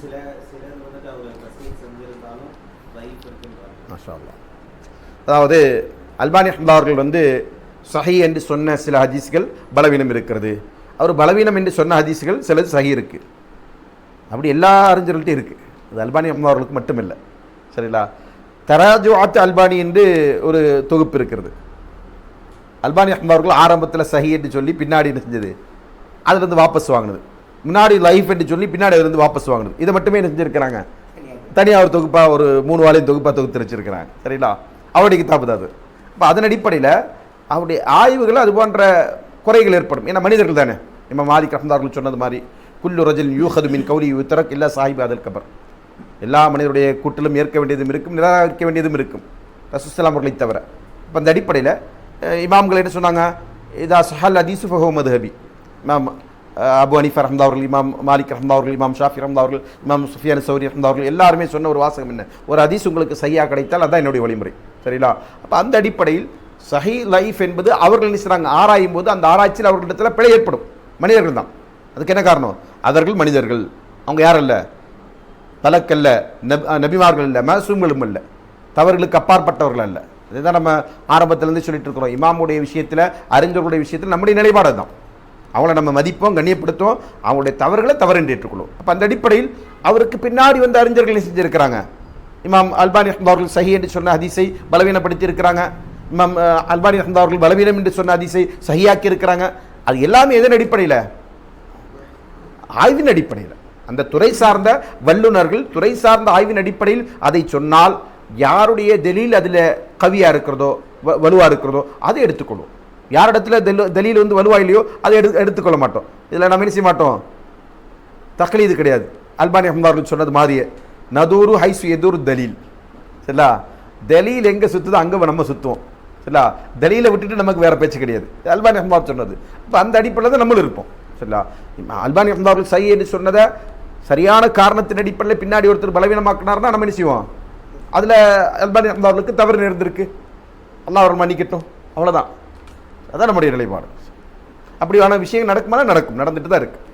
சில சிலர் வந்துட்டு செஞ்சிருந்தாலும் இருக்குன்றாங்க அதாவது அல்பானி அஹ்மத் அவர்கள் வந்து சஹி என்று சொன்ன சில ஹதீஸ்கள் பலவீனம் இருக்கிறது. அவர் பலவீனம் என்று சொன்ன ஹதீஸ்கள் சிலது சஹி இருக்குது அப்படி எல்லா அறிஞர்கள்ட்டையும் இருக்குது அது அல்பானி அஹ்மத் அவர்களுக்கு மட்டுமில்லை. சரிங்களா? தராஜு ஆத்து அல்பானி என்று ஒரு தொகுப்பு இருக்கிறது. அல்பானி அஹ்மத் அவர்கள் ஆரம்பத்தில் சஹி என்று சொல்லி பின்னாடி என்ன செஞ்சது அதுலேருந்து வாபஸ் வாங்கினது. முன்னாடி லைஃப் என்று சொல்லி பின்னாடி இருந்து வாபஸ் வாங்கினது. இதை மட்டுமே செஞ்சுருக்கிறாங்க? தனியாக ஒரு தொகுப்பாக ஒரு மூணு வாழையும் தொகுப்பாக தொகுத்து வச்சிருக்கிறாங்க. சரிங்களா? அவருடைய கிதாபு தான் அது. இப்போ அதன் அடிப்படையில் அவருடைய ஆய்வுகள் அது போன்ற குறைகள் ஏற்படும். ஏன்னா மனிதர்கள் தானே. நம்ம மாலிக் ரஹ்மதார்கள் சொன்னது மாதிரி குல்லு ரஜில் யூஹது மின் கௌரி யுத்தரக் இல்லை சாஹிப் அதில் கபர். எல்லா மனிதருடைய கூட்டிலும் ஏற்க வேண்டியதும் இருக்கும் நிராகரிக்க வேண்டியதும் இருக்கும். ரசூசலாம் அவர்களை தவிர. இப்போ அந்த அடிப்படையில் இமாம்கள் என்ன சொன்னாங்க? இதா சஹல் அதீசு ஃபஹோ மதுஹபி. இமாம் அபு அனிஃபர் ரஹ்மதா அவர்கள் இமாம் மாலிக் ரஹ்மதா அவர்கள் இமாம் ஷாஃபி ரஹ்மதா அவர்கள் இமாம் சுஃபியான் சௌரி ரஹ்மதா அவர்கள் எல்லாருமே சொன்ன ஒரு வாசகம் என்ன? ஒரு அதிஸ் உங்களுக்கு சரியாக கிடைத்தால் அதான் என்னுடைய வழிமுறை. சரிங்களா? அப்போ அந்த அடிப்படையில் சஹி லைஃப் என்பது அவர்கள் நினைச்சாங்க ஆராயும் போது அந்த ஆராய்ச்சியில் அவர்களிடத்தில் பிழை ஏற்படும். மனிதர்கள் தான். அதுக்கு என்ன காரணம்? அவர்கள் மனிதர்கள். அவங்க யாரும் இல்லை பலக்கல்ல நப் நபிமார்கள் இல்லை மசூம்களும் இல்லை தவறுகளுக்கு அப்பாற்பட்டவர்கள் அல்ல. இதுதான் நம்ம ஆரம்பத்திலேருந்து சொல்லிட்டு இருக்கிறோம். இமாமுடைய விஷயத்தில் அறிஞர்களுடைய விஷயத்தில் நம்முடைய நிலைப்பாடு தான் அவங்கள நம்ம மதிப்போம் கண்ணியப்படுத்துவோம். அவங்களுடைய தவறுகளை தவறு ஏற்றுக்கொள்வோம். அப்போ அந்த அடிப்படையில் அவருக்கு பின்னாடி வந்த அறிஞர்கள் செஞ்சுருக்கிறாங்க? இமாம் அல்பானி அவர்கள் சஹி என்று சொன்ன ஹதீஸை பலவீனப்படுத்தி இருக்கிறாங்க இமாம் அல்பானி அவர்கள் பலவீனம் என்று சொன்ன ஹதீஸை சஹியாக்கி இருக்கிறாங்க அது எல்லாமே எதன் அடிப்படையில்? ஆய்வின் அடிப்படையில். அந்த துறை சார்ந்த வல்லுநர்கள் துறை சார்ந்த ஆய்வின் அடிப்படையில் அதை சொன்னால் யாருடைய தெலீல் அதில் கவியாக இருக்கிறதோ வ- இருக்கிறதோ அதை எடுத்துக்கொள்வோம். யாரிடத்துல தெலு தெலீல் வந்து வலுவா இல்லையோ அதை எடு எடுத்துக்கொள்ள மாட்டோம். இதில் நம்ம என்ன செய்ய மாட்டோம்? தக்லீது கிடையாது. அல்பானி அஹ்மதார்கள் சொன்னது மாதிரியே. நதூரு ஹைசு எதூர் தலீல். சரிங்களா தலீல் எங்கே சுற்றுதோ அங்கே நம்ம சுற்றுவோம் சரிங்களா தலீலை விட்டுட்டு நமக்கு வேற பேச்சு கிடையாது. அல்பானி அஹ்மதார் சொன்னது. இப்போ அந்த அடிப்படையில் தான் நம்மளும் இருப்போம். சரிங்களா அல்பானி அஹ்மதார்கள் சை என்று சொன்னதை சரியான காரணத்தின் அடிப்படையில் பின்னாடி ஒருத்தர் பலவீனமாக்குனாருன்னா நம்ம என்ன செய்வோம்? அதில் அல்பானி அஹ்மதார்களுக்கு தவறு நேர்ந்திருக்கு அல்லா அவர் மன்னிக்கட்டும். அவ்வளோதான் அதான் நம்முடைய நிலைப்பாடு. அப்படியான விஷயங்கள் நடக்குமானா நடக்கும் நடந்துட்டு தான் இருக்குது